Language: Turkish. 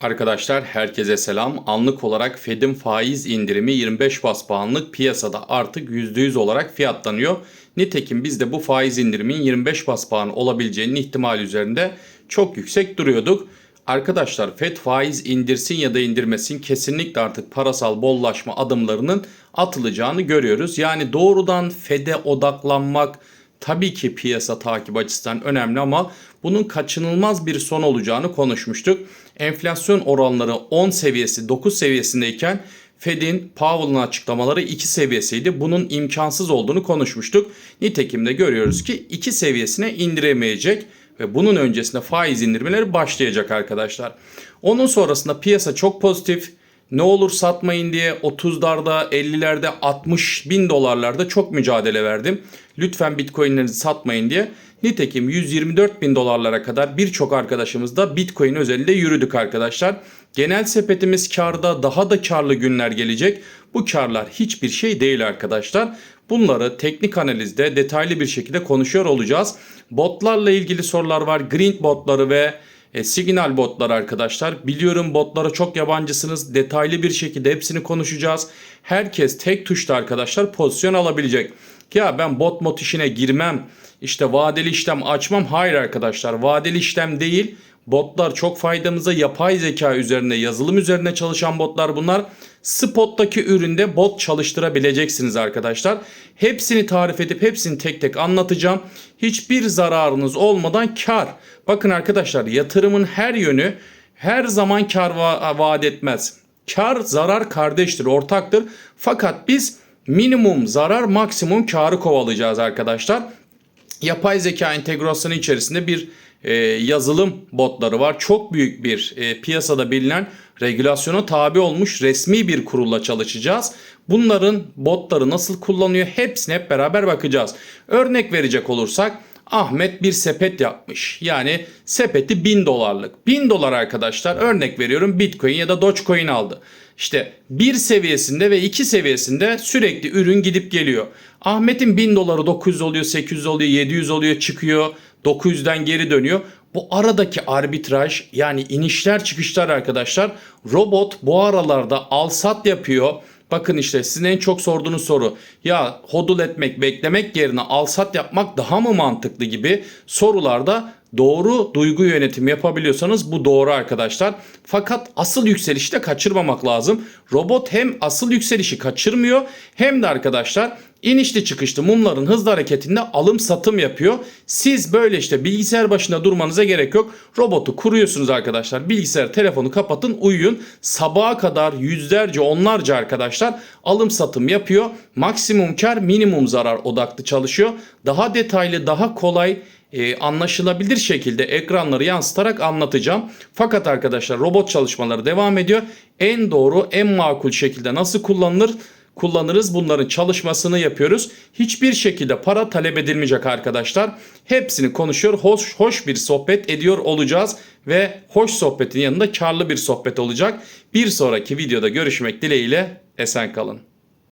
Arkadaşlar herkese selam. Anlık olarak Fed'in faiz indirimi 25 bas puanlık piyasada artık %100 olarak fiyatlanıyor. Nitekim biz de bu faiz indirimin 25 bas puan olabileceğinin ihtimali üzerinde çok yüksek duruyorduk. Arkadaşlar Fed faiz indirsin ya da indirmesin kesinlikle artık parasal bollaşma adımlarının atılacağını görüyoruz. Yani doğrudan Fed'e odaklanmak tabii ki piyasa takip açısından önemli ama bunun kaçınılmaz bir son olacağını konuşmuştuk. Enflasyon oranları 10 seviyesi 9 seviyesindeyken Fed'in Powell'ın açıklamaları 2 seviyesiydi. Bunun imkansız olduğunu konuşmuştuk. Nitekim de görüyoruz ki 2 seviyesine indiremeyecek ve bunun öncesinde faiz indirmeleri başlayacak arkadaşlar. Onun sonrasında piyasa çok pozitif. Ne olur satmayın diye 30'larda 50'lerde 60 bin dolarlarda çok mücadele verdim. Lütfen bitcoinlerinizi satmayın diye. Nitekim 124 bin dolarlara kadar birçok arkadaşımız da bitcoin özelinde yürüdük arkadaşlar. Genel sepetimiz karda daha da karlı günler gelecek. Bu karlar hiçbir şey değil arkadaşlar. Bunları teknik analizde detaylı bir şekilde konuşuyor olacağız. Botlarla ilgili sorular var. Green botları ve e, Signal botlar arkadaşlar. Biliyorum botlara çok yabancısınız. Detaylı bir şekilde hepsini konuşacağız. Herkes tek tuşta arkadaşlar pozisyon alabilecek. Ya ben bot mod işine girmem. İşte vadeli işlem açmam. Hayır arkadaşlar vadeli işlem değil. Botlar çok faydamıza yapay zeka üzerine yazılım üzerine çalışan botlar bunlar. Spot'taki üründe bot çalıştırabileceksiniz arkadaşlar. Hepsini tarif edip hepsini tek tek anlatacağım. Hiçbir zararınız olmadan kar. Bakın arkadaşlar yatırımın her yönü her zaman kar va- vaat etmez. Kar zarar kardeştir, ortaktır. Fakat biz minimum zarar maksimum karı kovalayacağız arkadaşlar. Yapay zeka entegrasyonu içerisinde bir e, yazılım botları var. Çok büyük bir e, piyasada bilinen regülasyona tabi olmuş resmi bir kurulla çalışacağız. Bunların botları nasıl kullanıyor hepsine hep beraber bakacağız. Örnek verecek olursak Ahmet bir sepet yapmış. Yani sepeti 1000 dolarlık. 1000 dolar arkadaşlar örnek veriyorum Bitcoin ya da Dogecoin aldı. İşte bir seviyesinde ve iki seviyesinde sürekli ürün gidip geliyor. Ahmet'in 1000 doları 900 oluyor, 800 oluyor, 700 oluyor, çıkıyor. 900'den geri dönüyor. Bu aradaki arbitraj yani inişler çıkışlar arkadaşlar. Robot bu aralarda al sat yapıyor. Bakın işte sizin en çok sorduğunuz soru ya hodul etmek beklemek yerine al sat yapmak daha mı mantıklı gibi sorularda doğru duygu yönetimi yapabiliyorsanız bu doğru arkadaşlar. Fakat asıl yükselişi de kaçırmamak lazım. Robot hem asıl yükselişi kaçırmıyor hem de arkadaşlar inişli çıkışlı mumların hızlı hareketinde alım satım yapıyor. Siz böyle işte bilgisayar başında durmanıza gerek yok. Robotu kuruyorsunuz arkadaşlar. Bilgisayar telefonu kapatın uyuyun. Sabaha kadar yüzlerce onlarca arkadaşlar alım satım yapıyor. Maksimum kar minimum zarar odaklı çalışıyor. Daha detaylı daha kolay e, anlaşılabilir şekilde ekranları yansıtarak anlatacağım. Fakat arkadaşlar robot çalışmaları devam ediyor. En doğru en makul şekilde nasıl kullanılır kullanırız. Bunların çalışmasını yapıyoruz. Hiçbir şekilde para talep edilmeyecek arkadaşlar. Hepsini konuşuyor. Hoş hoş bir sohbet ediyor olacağız ve hoş sohbetin yanında karlı bir sohbet olacak. Bir sonraki videoda görüşmek dileğiyle esen kalın.